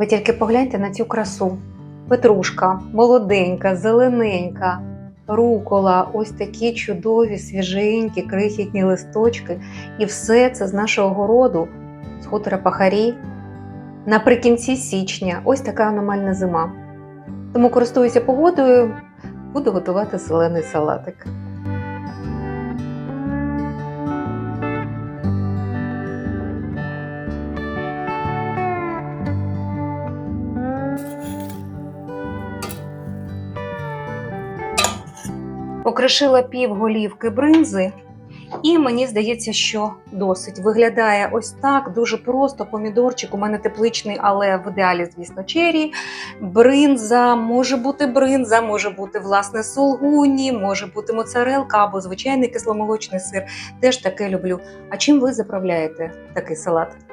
Ви тільки погляньте на цю красу. Петрушка, молоденька, зелененька, рукола, ось такі чудові, свіженькі, крихітні листочки. І все це з нашого городу, з хутора Пахарі. Наприкінці січня, ось така аномальна зима. Тому користуюся погодою, буду готувати зелений салатик. Покришила пів голівки бринзи, і мені здається, що досить. Виглядає ось так, дуже просто. Помідорчик у мене тепличний, але в ідеалі, звісно, чері. Бринза, може бути бринза, може бути власне сулгуні, може бути моцарелка або звичайний кисломолочний сир. Теж таке люблю. А чим ви заправляєте такий салат?